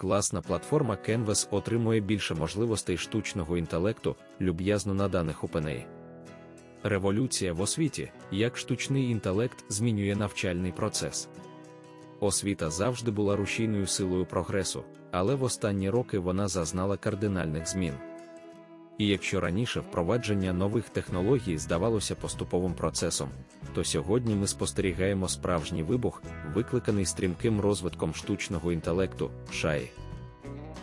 Класна платформа Canvas отримує більше можливостей штучного інтелекту, люб'язно наданих OpenAI. Революція в освіті, як штучний інтелект змінює навчальний процес. Освіта завжди була рушійною силою прогресу, але в останні роки вона зазнала кардинальних змін. І якщо раніше впровадження нових технологій здавалося поступовим процесом, то сьогодні ми спостерігаємо справжній вибух, викликаний стрімким розвитком штучного інтелекту шаї.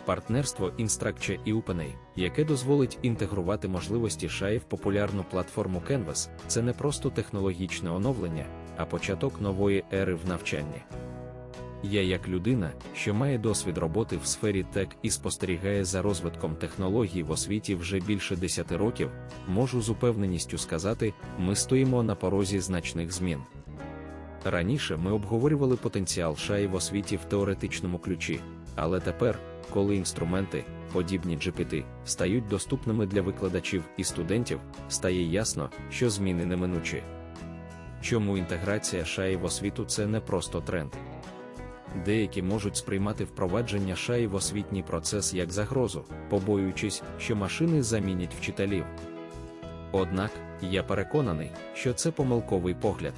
Партнерство Instructure і OpenAI, яке дозволить інтегрувати можливості шаї в популярну платформу Canvas, це не просто технологічне оновлення, а початок нової ери в навчанні. Я, як людина, що має досвід роботи в сфері тек і спостерігає за розвитком технологій в освіті вже більше 10 років, можу з упевненістю сказати, ми стоїмо на порозі значних змін. Раніше ми обговорювали потенціал шаї в освіті в теоретичному ключі, але тепер, коли інструменти, подібні GPT, стають доступними для викладачів і студентів, стає ясно, що зміни неминучі. Чому інтеграція шаї в освіту це не просто тренд. Деякі можуть сприймати впровадження шаї в освітній процес як загрозу, побоюючись, що машини замінять вчителів. Однак, я переконаний, що це помилковий погляд.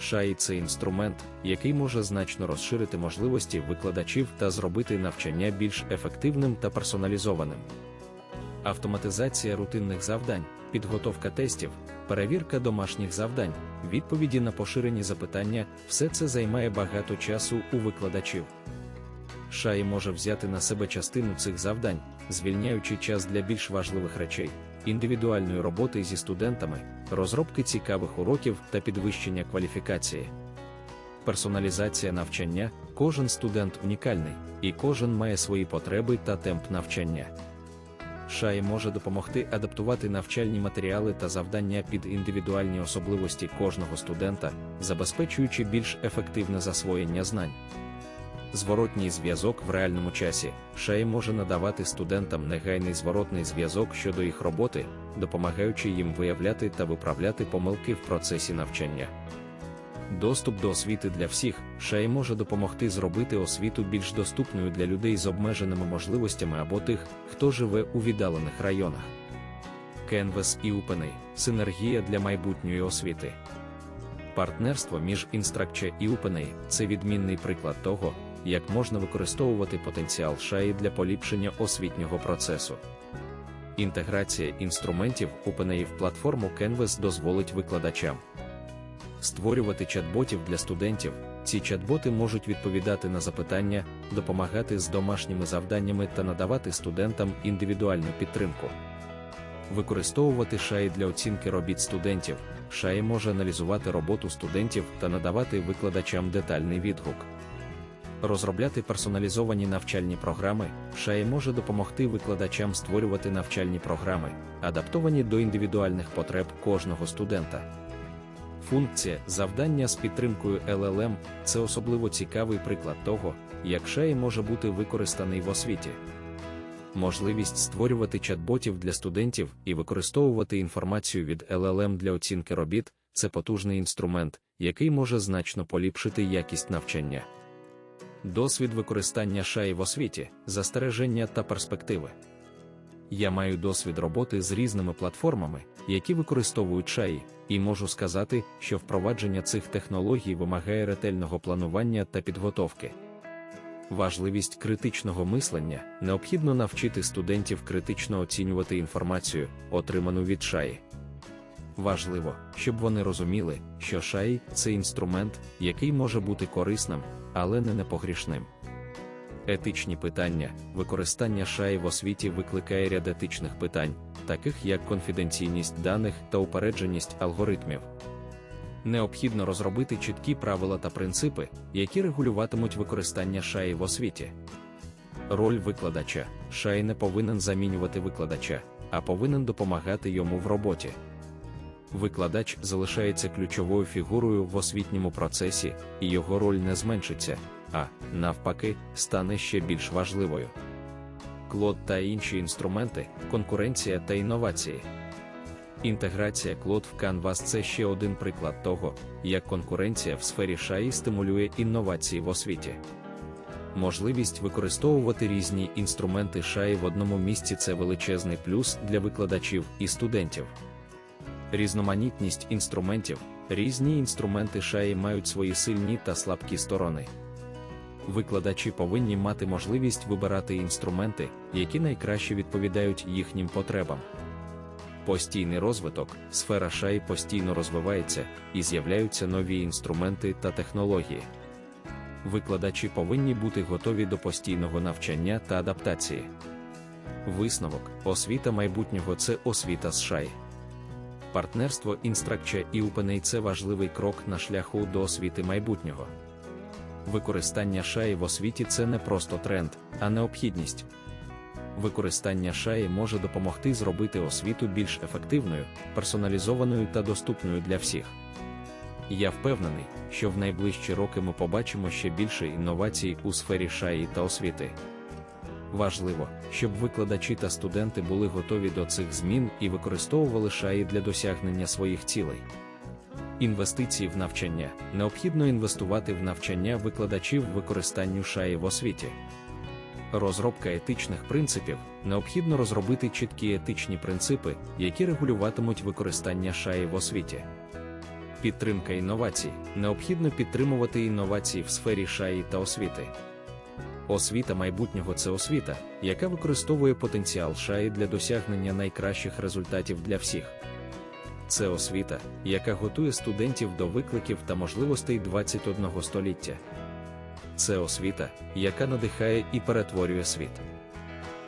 Шаї це інструмент, який може значно розширити можливості викладачів та зробити навчання більш ефективним та персоналізованим. Автоматизація рутинних завдань, підготовка тестів, перевірка домашніх завдань, відповіді на поширені запитання все це займає багато часу у викладачів. Шаї може взяти на себе частину цих завдань, звільняючи час для більш важливих речей, індивідуальної роботи зі студентами, розробки цікавих уроків та підвищення кваліфікації. Персоналізація навчання кожен студент унікальний, і кожен має свої потреби та темп навчання. Шаї може допомогти адаптувати навчальні матеріали та завдання під індивідуальні особливості кожного студента, забезпечуючи більш ефективне засвоєння знань. Зворотній зв'язок в реальному часі Шаї може надавати студентам негайний зворотний зв'язок щодо їх роботи, допомагаючи їм виявляти та виправляти помилки в процесі навчання. Доступ до освіти для всіх Шаї може допомогти зробити освіту більш доступною для людей з обмеженими можливостями або тих, хто живе у віддалених районах. Canvas і UPNI – синергія для майбутньої освіти. Партнерство між Instructure і UPNI – це відмінний приклад того, як можна використовувати потенціал шаї для поліпшення освітнього процесу. Інтеграція інструментів OpenAI в платформу Canvas дозволить викладачам створювати чат-ботів для студентів. Ці чат-боти можуть відповідати на запитання, допомагати з домашніми завданнями та надавати студентам індивідуальну підтримку. Використовувати шаї для оцінки робіт студентів. Шаї може аналізувати роботу студентів та надавати викладачам детальний відгук. Розробляти персоналізовані навчальні програми, шаї може допомогти викладачам створювати навчальні програми, адаптовані до індивідуальних потреб кожного студента. Функція завдання з підтримкою LLM це особливо цікавий приклад того, як шаї може бути використаний в освіті. Можливість створювати чат-ботів для студентів і використовувати інформацію від LLM для оцінки робіт це потужний інструмент, який може значно поліпшити якість навчання. Досвід використання шаї в освіті, застереження та перспективи. Я маю досвід роботи з різними платформами, які використовують шаї, і можу сказати, що впровадження цих технологій вимагає ретельного планування та підготовки. Важливість критичного мислення необхідно навчити студентів критично оцінювати інформацію, отриману від шаї. Важливо, щоб вони розуміли, що шаї це інструмент, який може бути корисним, але не непогрішним. Етичні питання, використання шаї в освіті викликає ряд етичних питань, таких як конфіденційність даних та упередженість алгоритмів. Необхідно розробити чіткі правила та принципи, які регулюватимуть використання шаї в освіті. Роль викладача шай не повинен замінювати викладача, а повинен допомагати йому в роботі. Викладач залишається ключовою фігурою в освітньому процесі, і його роль не зменшиться, а, навпаки, стане ще більш важливою. Клод та інші інструменти, конкуренція та інновації. Інтеграція Клод в Canvas це ще один приклад того, як конкуренція в сфері шаї стимулює інновації в освіті. Можливість використовувати різні інструменти шаї в одному місці це величезний плюс для викладачів і студентів. Різноманітність інструментів, різні інструменти шаї мають свої сильні та слабкі сторони. Викладачі повинні мати можливість вибирати інструменти, які найкраще відповідають їхнім потребам. Постійний розвиток, сфера шаї постійно розвивається і з'являються нові інструменти та технології. Викладачі повинні бути готові до постійного навчання та адаптації. Висновок, освіта майбутнього це освіта з шаї. Партнерство Інстракча і UPNA – це важливий крок на шляху до освіти майбутнього. Використання шаї в освіті це не просто тренд, а необхідність. Використання шаї може допомогти зробити освіту більш ефективною, персоналізованою та доступною для всіх. Я впевнений, що в найближчі роки ми побачимо ще більше інновацій у сфері шаї та освіти. Важливо, щоб викладачі та студенти були готові до цих змін і використовували шаї для досягнення своїх цілей. Інвестиції в навчання необхідно інвестувати в навчання викладачів використанню шаї в освіті. Розробка етичних принципів необхідно розробити чіткі етичні принципи, які регулюватимуть використання шаї в освіті. Підтримка інновацій необхідно підтримувати інновації в сфері шаї та освіти. Освіта майбутнього це освіта, яка використовує потенціал шаї для досягнення найкращих результатів для всіх. Це освіта, яка готує студентів до викликів та можливостей 21 століття. Це освіта, яка надихає і перетворює світ.